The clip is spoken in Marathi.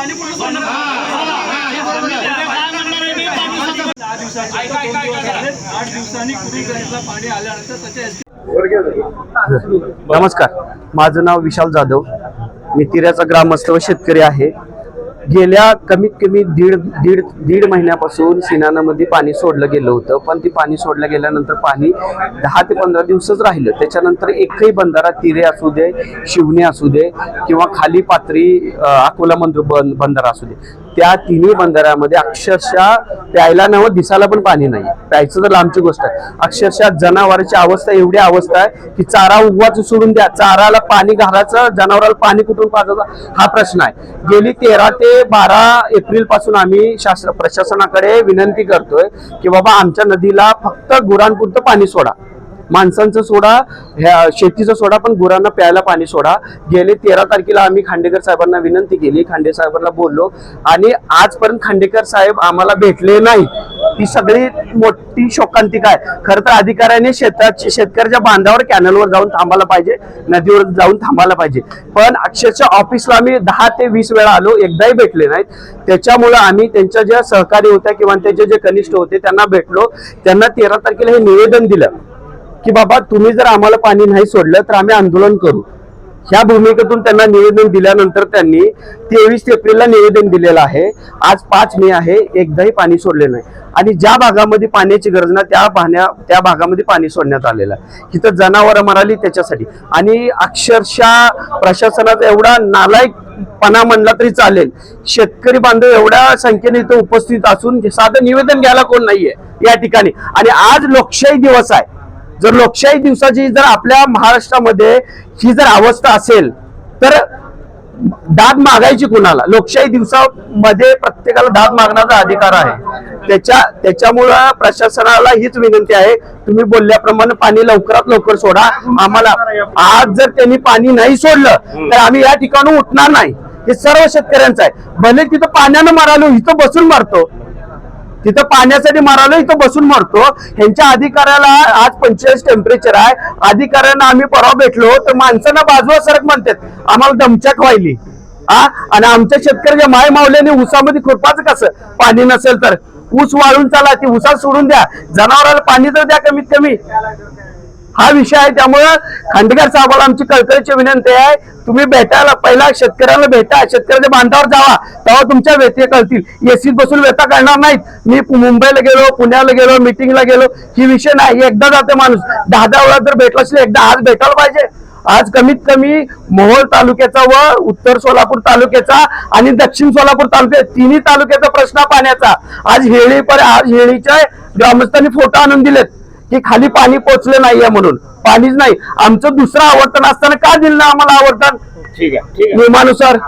पाणी. आठ दिवसांनी पाणी आल्यानंतर त्याच्या नमस्कार. माझं नाव विशाल जाधव. मी तिऱ्याचा ग्रामस्थ व शेतकरी आहे. गेल्या कमीत कमी दीड दीड दीड महिन्यापासून सिनानामध्ये पाणी सोडलं गेलं होतं पण ती पाणी सोडलं गेल्यानंतर पाणी दहा ते पंधरा दिवसच राहिलं. त्याच्यानंतर एकही बंधारा तिरे असू दे शिवणे असू दे किंवा खाली पात्री अकोला मंदिर बंद बंधारा असू दे. त्या तिन्ही बंधाऱ्यामध्ये अक्षरशः प्यायला नवं दिसायला पण पाणी नाही. प्यायचं तर लांबची गोष्ट आहे. अक्षरशः जनावरांची अवस्था एवढी अवस्था आहे की चारा उगवाच सोडून द्या. चाराला पाणी घालायचं जनावराला पाणी कुठून पाजायचं हा प्रश्न आहे. गेली तेरा ते बारा एप्रिलपासून आम्ही शास्त्र प्रशासनाकडे विनंती करतोय की बाबा आमच्या नदीला फक्त गुरांपुरतं पाणी सोडा. माणसांचं सोडा ह्या शेतीचं सोडा पण गुरांना प्यायला पाणी सोडा. गेले तेरा तारखेला आम्ही खांडेकर साहेबांना विनंती केली. खांडे साहेबांना बोललो. आणि आजपर्यंत खांडेकर साहेब आम्हाला भेटले नाही. ती सगळी मोठी शोकांतिका आहे खरं तर अधिकाऱ्याने शेतात शेतकऱ्याच्या बांधावर कॅनलवर जाऊन थांबायला पाहिजे. नदीवर जाऊन थांबायला पाहिजे. पण अक्षरशः ऑफिसला आम्ही दहा ते वीस वेळा आलो. एकदाही भेटले नाहीत. त्याच्यामुळं आम्ही त्यांच्या ज्या सहकारी होत्या किंवा त्यांचे जे कनिष्ठ होते त्यांना भेटलो. त्यांना तेरा तारखेला हे निवेदन दिलं. की बाबा तुम्ही जर आम्हाला पाणी नाही सोडलं तर आम्ही आंदोलन करू. ह्या भूमिकेतून त्यांना निवेदन दिल्यानंतर त्यांनी तेवीस एप्रिलला निवेदन दिलेलं आहे. आज पाच मे आहे एकदाही पाणी सोडले नाही. आणि ज्या भागामध्ये पाण्याची गरज ना त्या पाण्या त्या भागामध्ये पाणी सोडण्यात आलेलं आहे. तिथं जनावरं मराली त्याच्यासाठी. आणि अक्षरशः प्रशासनाचा एवढा नालायकपणा म्हणला तरी चालेल. शेतकरी बांधव एवढ्या संख्येने इथं उपस्थित असून साधं निवेदन घ्यायला कोण नाहीये या ठिकाणी. आणि आज लोकशाही दिवस आहे. जर लोकशाही दिवसाची जर आपल्या महाराष्ट्रामध्ये ही जर अवस्था असेल तर दाद मागायची कुणाला? लोकशाही दिवसामध्ये प्रत्येकाला दाद मागण्याचा अधिकार आहे. त्याच्या त्याच्यामुळं प्रशासनाला हीच विनंती आहे. तुम्ही बोलल्याप्रमाणे पाणी लवकरात लवकर सोडा. आम्हाला आज जर त्यांनी पाणी नाही सोडलं तर आम्ही या ठिकाणी उठणार नाही. हे सर्व शेतकऱ्यांचं आहे. भले तिथं पाण्यानं मारालो इथं बसून मारतो. तिथं पाण्यासाठी मारालो इथं बसून मरतो. ह्यांच्या अधिकाऱ्याला आज पंचेचाळीस टेम्परेचर आहे. अधिकाऱ्यांना आम्ही परवा भेटलो तर माणसांना बाजूला सरक म्हणतात आम्हाला दमचक व्हायली. हा आणि आमच्या शेतकऱ्याच्या माय मावल्याने ऊसामध्ये खुरपाचं कसं? पाणी नसेल तर. ऊस वाळून चाला ती उसा सोडून द्या. जनावराला पाणी तर द्या कमीत कमी. हा विषय आहे त्यामुळं खांडेकर साहेबाला आमची कळकळीची विनंती आहे. तुम्ही भेटायला पहिला शेतकऱ्याला भेटा शेतकऱ्याच्या बांधावर जावा तेव्हा तुमच्या व्यथा कळतील. एसीत बसून व्यथा करणार नाहीत. मी मुंबईला गेलो पुण्याला गेलो मिटिंगला गेलो ही विषय नाही. एकदा जाते माणूस. दहा दहा वेळा जर भेटला असेल एकदा आज भेटायला पाहिजे. आज कमीत कमी मोहोळ तालुक्याचा व उत्तर सोलापूर तालुक्याचा आणि दक्षिण सोलापूर तालुक्या तिन्ही तालुक्याचा प्रश्न पाण्याचा आज हेळी पर आज हेळीच्या ग्रामस्थांनी फोटो आणून दिलेत. की खाली पाणी पोचलं नाहीये म्हणून. पाणीच नाही. आमचं दुसरं आवर्तन असताना का दिलं ना आम्हाला आवर्तन? ठीक आहे ठीक आहे. नियमानुसार.